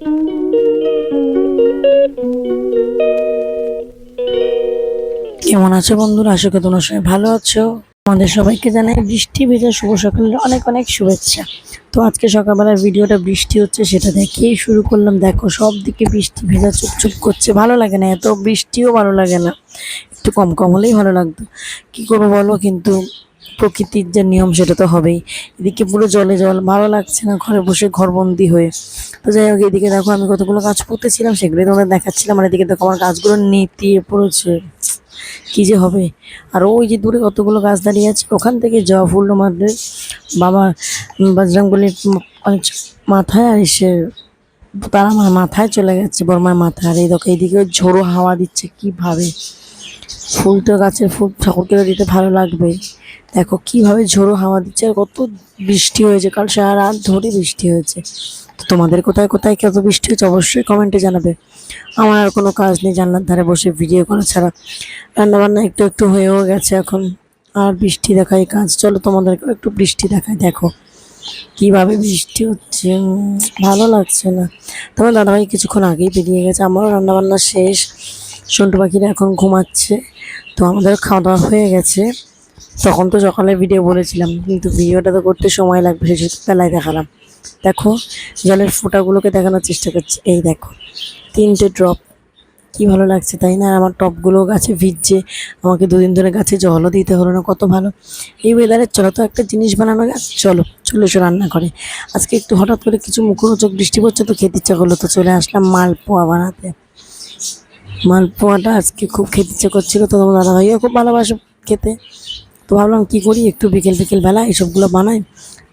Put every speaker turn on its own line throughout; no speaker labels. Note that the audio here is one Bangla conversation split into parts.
কেমন আছো বন্ধুরা? আশা করি তোমরা সবাই ভালো আছো। আমাদের সবাইকে জানাই বৃষ্টি ভেজা শুভ সকালের অনেক অনেক শুভেচ্ছা। তো আজকে সকালবেলার ভিডিওটা বৃষ্টি হচ্ছে, সেটা দেখেই শুরু করলাম। দেখো, সব দিকে বৃষ্টি ভেজা চুপচুপ করছে। ভালো লাগে না, এত বৃষ্টিও ভালো লাগে না। একটু কম কম হলেই ভালো লাগতো। কী করব বলো? কিন্তু প্রকৃতির যে নিয়ম সেটা তো হবেই। এদিকে পুরো জলে জল, ভালো লাগছে না ঘরে বসে ঘরবন্দি হয়ে। তো যাই হোক, এদিকে দেখো আমি কতগুলো গাছ পুঁতেছিলাম, সেগুলোই তোমাদের দেখাচ্ছিলাম, আর এদিকে দেখো আমার গাছগুলো নেতিয়ে পড়েছে। কি যে হবে? আর ওই যে দূরে কতগুলো গাছ দাঁড়িয়ে আছে, ওখান থেকে জবা ফুল আমাদের বাবা বজরংবলির মাথায় আর এসে তারা আমার মাথায় চলে গেছে বর্মার মাথায়। আর এই দেখো এইদিকে ঝোড়ো হাওয়া দিচ্ছে কীভাবে ফুল তো গাছের ফুল ঠাকুরকে দিতে ভালো লাগবে। দেখো কীভাবে ঝোড়ো হাওয়া দিচ্ছে আর কত বৃষ্টি হয়েছে, কাল সারা রাত ধরে বৃষ্টি হয়েছে। তো তোমাদের কোথায় কোথায় কত বৃষ্টি হয়েছে অবশ্যই কমেন্টে জানাবে। আমার আর কোনো কাজ নেই, জানলার ধারে বসে ভিডিও করা ছাড়া। রান্নাবান্না একটু একটু হয়েও গেছে এখন। আর বৃষ্টি দেখাই কাজ। চলো তোমাদেরকে একটু বৃষ্টি দেখাই দেখো। কীভাবে বৃষ্টি হচ্ছে ভালো লাগছে না। তোমার দাদাভাই কিছুক্ষণ আগেই বেরিয়ে গেছে, আমারও রান্নাবান্না শেষ। সন্টু পাখিরা এখন ঘুমাচ্ছে। তো আমাদের খাওয়া দাওয়া হয়ে গেছে। তখন তো সকালে ভিডিও বলেছিলাম, কিন্তু ভিডিওটা তো করতে সময় লাগবে সেজন্য বেলায় দেখালাম। দেখো, জলের ফোঁটাগুলোকে দেখানোর চেষ্টা করছি। এই দেখো, তিনটে ড্রপ কি ভালো লাগছে, তাই না? আমার টপগুলো গাছে ভিজছে। আমাকে দুদিন ধরে গাছে জলও দিতে হলো না, কত ভালো। এই ওয়েদারে চলো তো একটা জিনিস বানানো যাক। চলো, চলে এসো রান্না করে আজকে একটু হঠাৎ করে কিছু মুখরোচক বৃষ্টি পড়ছে, তো খেতে ইচ্ছা করল, তো চলে আসলাম মালপোয়া বানাতে। মালপোয়াটা আজকে খুব খেতে ইচ্ছে করছিল, তো তোমার দাদা ভাইও খুব ভালোবাসে খেতে। তো ভাবলাম কী করি, একটু বিকেল বিকেল বেলা এইসবগুলো বানাই।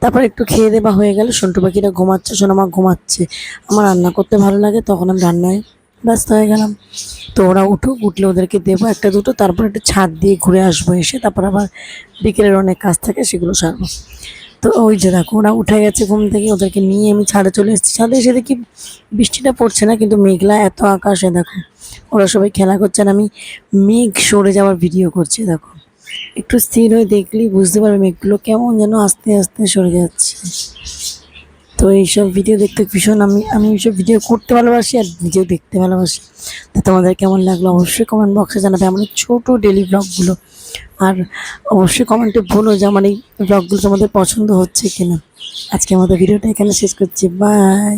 তারপর একটু খেয়ে দেওয়া হয়ে গেল, সন্টু পাখিরা ঘুমাচ্ছে, সোনামা ঘুমাচ্ছে। আমার রান্না করতে ভালো লাগে, তখন আমি রান্নায় ব্যস্ত হয়ে গেলাম। তো ওরা উঠুক, উঠলে ওদেরকে দেবো একটা দুটো, তারপর একটু ছাদ দিয়ে ঘুরে আসব এসে, তারপর আবার বিকেলের অনেক কাজ থাকে সেগুলো সারবো। তো ওই যে দেখো, ওরা উঠে গেছে ঘুম থেকে, ওদেরকে নিয়ে আমি ছাদে চলে এসেছি। ছাদে এসে দেখি বৃষ্টিটা পড়ছে না, কিন্তু মেঘলা এত আকাশে দেখো। ওরা সবাই খেলা করছে আর আমি মেঘ সরে যাওয়ার ভিডিও করছি, দেখো। একটু স্থির হয়ে দেখলেই বুঝতে পারবে মেঘগুলো কেমন যেন আস্তে আস্তে সরে যাচ্ছে। তো এইসব ভিডিও দেখতে ভীষণ আমি আমি এইসব ভিডিও করতে ভালোবাসি আর নিজেও দেখতে ভালোবাসি। তো তোমাদের কেমন লাগল অবশ্যই কমেন্ট বক্সে জানাবে। আমার ছোটো ডেলি ব্লগগুলো আর অবশ্যই কমেন্টে বলো যে আমার এই ব্লগগুলো তোমাদের পছন্দ হচ্ছে কিনা। আজকে আমাদের ভিডিওটা এখানে শেষ করছি। বাই